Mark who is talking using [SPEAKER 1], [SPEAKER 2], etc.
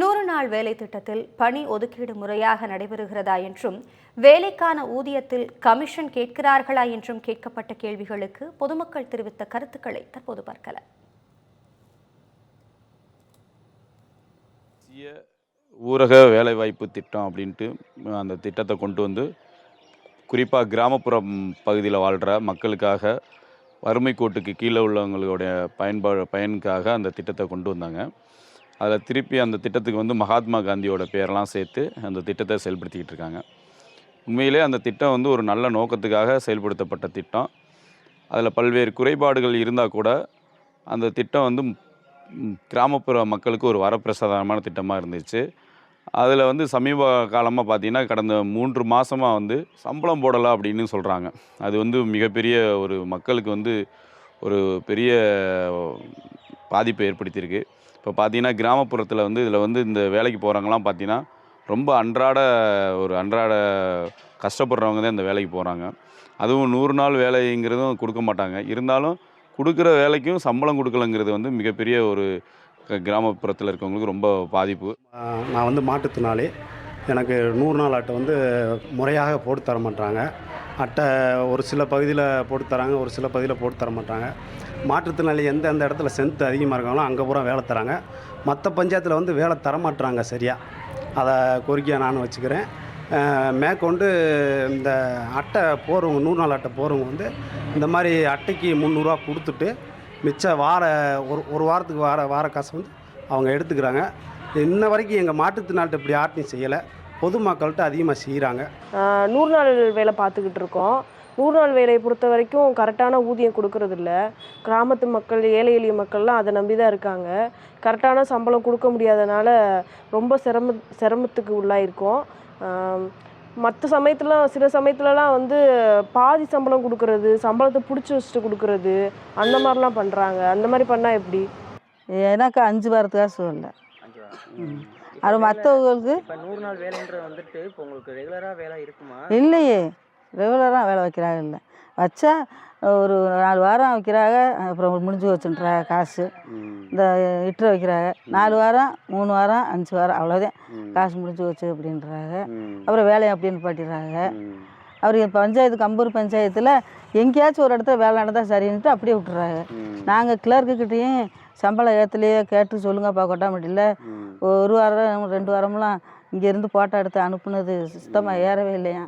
[SPEAKER 1] நூறு நாள் வேலை திட்டத்தில் பணி ஒதுக்கீடு முறையாக நடைபெறுகிறதா என்றும் வேலைக்கான ஊதியத்தில் கமிஷன் கேட்கிறார்களா என்றும் கேட்கப்பட்ட கேள்விகளுக்கு பொதுமக்கள் தெரிவித்த கருத்துக்களை தற்போது பார்க்கலாம்
[SPEAKER 2] ஊரக வேலைவாய்ப்பு திட்டம் அப்படின்ட்டு அந்த திட்டத்தை கொண்டு வந்து குறிப்பாக கிராமப்புறம் பகுதியில் வாழ்கிற மக்களுக்காக வறுமை கோட்டுக்கு கீழே உள்ளவங்களுடைய பயன்பாடு பயனுக்காக அந்த திட்டத்தை கொண்டு வந்தாங்க. அதில் திருப்பி அந்த திட்டத்துக்கு வந்து மகாத்மா காந்தியோட பேரெல்லாம் சேர்த்து அந்த திட்டத்தை செயல்படுத்திக்கிட்டு இருக்காங்க. உண்மையிலே அந்த திட்டம் வந்து ஒரு நல்ல நோக்கத்துக்காக செயல்படுத்தப்பட்ட திட்டம். அதில் பல்வேறு குறைபாடுகள் இருந்தால் கூட அந்த திட்டம் வந்து கிராமப்புற மக்களுக்கு ஒரு வரப்பிரசாதமான திட்டமாக இருந்துச்சு. அதில் வந்து சமீப காலமாக பார்த்தீங்கன்னா கடந்த மூன்று மாதமாக வந்து சம்பளம் போடலை அப்படின்னு சொல்கிறாங்க. அது வந்து மிகப்பெரிய ஒரு மக்களுக்கு வந்து ஒரு பெரிய பாதிப்பை ஏற்படுத்தியிருக்கு. இப்போ பார்த்தீங்கன்னா கிராமப்புறத்தில் வந்து இதில் வந்து இந்த வேலைக்கு போகிறவங்கலாம் பார்த்தீங்கன்னா ரொம்ப அன்றாட ஒரு அன்றாட கஷ்டப்படுறவங்க தான் இந்த வேலைக்கு போகிறாங்க அதுவும் நூறு நாள் வேலைங்கிறதும் கொடுக்க மாட்டாங்க. இருந்தாலும் கொடுக்குற வேலைக்கும் சம்பளம் கொடுக்கலங்கிறது வந்து மிகப்பெரிய ஒரு க- கிராமப்புறத்தில் இருக்கவங்களுக்கு ரொம்ப பாதிப்பு.
[SPEAKER 3] நான் வந்து மாட்டுத்தினாலே எனக்கு நூறு நாள் அட்டை வந்து முறையாக போட்டு தர மாட்டாங்க. அட்டை ஒரு சில பகுதியில் போட்டு தராங்க ஒரு சில பகுதியில் போட்டு தர மாட்டாங்க. மாற்றுத்திறனாளி எந்த எந்த இடத்துல ஸ்ட்ரென்த் அதிகமாக இருக்காங்களோ அங்கே பூரா வேலை தராங்க. மற்ற பஞ்சாயத்தில் வந்து வேலை தர மாட்டுறாங்க சரியாக அதை கோரிக்கையாக நான் வச்சுக்கிறேன். மேற்கொண்டு இந்த அட்டை போகிறவங்க நூறு நாள் அட்டை போகிறவங்க வந்து இந்த மாதிரி அட்டைக்கு முந்நூறுரூவா கொடுத்துட்டு மிச்ச வார ஒரு ஒரு வாரத்துக்கு வார வார காசு வந்து அவங்க எடுத்துக்கிறாங்க. இன்ன வரைக்கும் எங்கள் மாற்றுத்திறனாளிட்ட இப்படி யார்ட்டையும் செய்யலை. பொதுமக்கள்கிட்ட அதிகமாக செய்கிறாங்க
[SPEAKER 4] நூறு நாள் வேலை பார்த்துக்கிட்டு இருக்கோம். நூறு நாள் வேலையை பொறுத்த வரைக்கும் கரெக்டான ஊதியம் கொடுக்கறதில்ல. கிராமத்து மக்கள் ஏழை எளிய மக்கள்லாம் அதை நம்பி தான் இருக்காங்க. கரெக்டான சம்பளம் கொடுக்க முடியாதனால ரொம்ப சிரம சிரமத்துக்கு உள்ளாயிருக்கோம். மற்ற சமயத்துலாம் சில சமயத்துலலாம் வந்து பாதி சம்பளம் கொடுக்கறது சம்பளத்தை பிடிச்சி வச்சுட்டு கொடுக்கறது அந்த மாதிரிலாம் பண்ணுறாங்க அந்த மாதிரி பண்ணால் எப்படி?
[SPEAKER 5] எனக்கு அஞ்சு வாரத்துக்காக சொல்லல. அது மற்றவங்களுக்கு
[SPEAKER 6] இப்போ நூறு நாள் வேலைன்றது வந்துட்டு இப்போ உங்களுக்கு ரெகுலராக வேலை இருக்குமா?
[SPEAKER 5] இல்லையே. ரெகுலராக வேலை வைக்கிறாங்க இல்லை. வச்சா ஒரு நாலு வாரம் வைக்கிறாங்க அப்புறம் முடிஞ்சு வச்சுன்றாங்க காசு. இந்த இட்டு வைக்கிறாங்க. நாலு வாரம் மூணு வாரம் அஞ்சு வாரம் அவ்வளோதான் காசு முடிஞ்சு வச்சு அப்படின்றாங்க. அப்புறம் வேலையை அப்படின்னு பாட்டிடுறாங்க. அவர் பஞ்சாயத்து கம்பூர் பஞ்சாயத்தில் எங்கேயாச்சும் ஒரு இடத்துல வேலை நடந்தால் சரின்ட்டு அப்படியே விட்டுறாங்க. நாங்கள் கிளர்க்குக்கிட்டேயும் சம்பளம் ஏற்றுலையே கேட்டு சொல்லுங்கப்பா கொட்டாம்பட்டியில் ஒரு வாரம் ரெண்டு வாரம்லாம் இங்கேருந்து போட்டோ எடுத்து அனுப்புனது சுத்தமாக ஏறவே இல்லையா?